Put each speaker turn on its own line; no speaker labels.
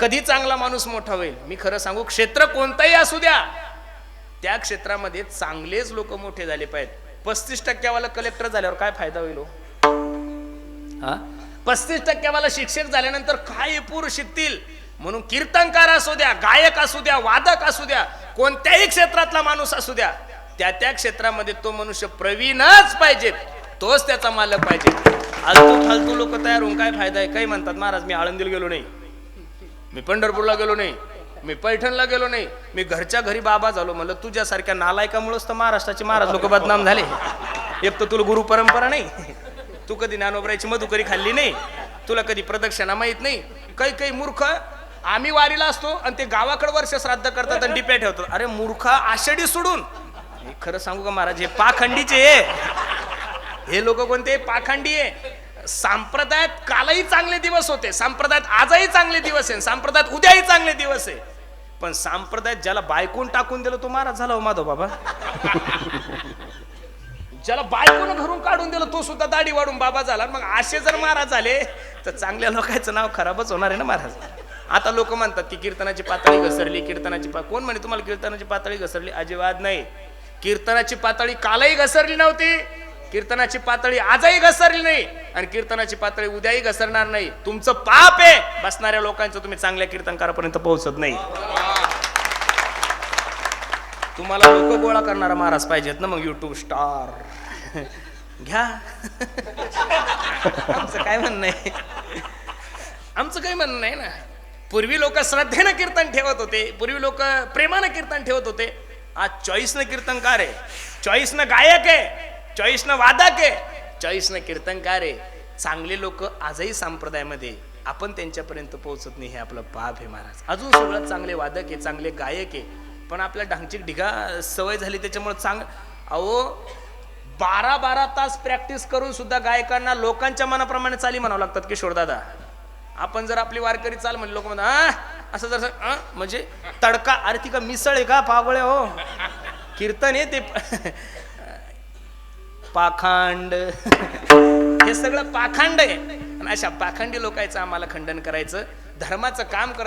कधी चांगला माणूस मोठा होईल? मी खरं सांगू क्षेत्र कोणतंही असू द्या. त्या क्षेत्रामध्ये चांगलेच लोक मोठे झाले पाहिजेत. पस्तीस टक्क्यावाला कलेक्टर झाल्यावर काय फायदा होईल हो? हा? पस्तीस टक्क्यावाला शिक्षक झाल्यानंतर काय पूर शिकतील. म्हणून कीर्तनकार असू द्या गायक असू द्या वादक असू द्या कोणत्याही क्षेत्रातला माणूस असू द्या त्या त्या क्षेत्रामध्ये तो मनुष्य प्रवीणच पाहिजे तोच त्याचा मालक पाहिजे आलतू फालतू लोक तयार होऊन काय फायदा आहे? काही म्हणतात महाराज मी आळंदीला गेलो नाही. मी पंढरपूरला गेलो नाही. मी पैठणला गेलो नाही. मी घरच्या घरी बाबा झालो. म्हणलं तुझ्यासारख्या नालायकामुळेच तर महाराष्ट्राचे महाराज लोक बदनाम झाले. एक तर तुला गुरु परंपरा नाही. तू कधी ज्ञानोबरायची मधुकरी खाल्ली नाही. तुला कधी प्रदक्षिणा माहीत नाही. काही काही मूर्ख आम्ही वारीला असतो आणि ते गावाकडे वर्ष श्राद्ध करतात आणि डिप्या ठेवतात. अरे मूर्ख आषाढी सोडून. खरं सांगू का महाराज? हे पाखंडीचे हे लोक कोणते? पाखंडी आहे. संप्रदायात कालही चांगले दिवस होते संप्रदायात आजही चांगले दिवस आहे संप्रदायात उद्याही चांगले दिवस आहे. पण संप्रदायात ज्याला बायकून टाकून दिलं तो महाराज झाला हो माधव बाबा. ज्याला बायकून घरून काढून दिलं तो सुद्धा दाढी वाढून बाबा झाला. मग असे जर महाराज झाले तर चांगल्या लोकांचं नाव खराबच होणार आहे ना महाराज? आता लोक म्हणतात की कीर्तनाची पातळी घसरली कीर्तनाची पा कोण म्हणे तुम्हाला कीर्तनाची पातळी घसरली? अजिबात नाही. कीर्तनाची पातळी कालही घसरली नव्हती. कीर्तनाची पातळी आजही घसरली नाही आणि कीर्तनाची पातळी उद्याही घसरणार नाही. तुमचं पाप आहे. बसणाऱ्या लोकांचं तुम्ही चांगल्या कीर्तनकारापर्यंत पोहोचत नाही. तुम्हाला लोक गोळा करणारा महाराज पाहिजेत ना मग युट्यूब स्टार घ्या. आमचं काय म्हणणं आहे? आमचं काही म्हणणं नाही ना. पूर्वी लोक श्रद्धेनं कीर्तन ठेवत होते. पूर्वी लोक प्रेमानं कीर्तन ठेवत होते. आज चॉईसनं कीर्तनकार आहे. चॉईसनं गायक आहे. चॉईसनं वादक आहे चॉईसनं कीर्तनकार आहे चांगले लोक आजही संप्रदायामध्ये आपण त्यांच्यापर्यंत पोहोचत नाही हे आपलं पाप आहे महाराज. अजून सगळ्यात चांगले वादक आहे चांगले गायक आहे पण आपल्या ढांगची ढिगा सवय झाली त्याच्यामुळे चांग अहो बारा बारा तास प्रॅक्टिस करून सुद्धा गायकांना लोकांच्या मनाप्रमाणे चाली म्हणावं लागतात किशोर दादा. आपण जर आपली वारकरी चाल म्हणले लोक म्हणतात असं जर म्हणजे तडका अरे ती का मिसळ आहे का पावळे हो? कीर्तन आहे ते. पाखांड. हे सगळं पाखांड आहे. आणि अशा पाखांडी लोकांचं आम्हाला खंडन करायचं. धर्माचं काम करत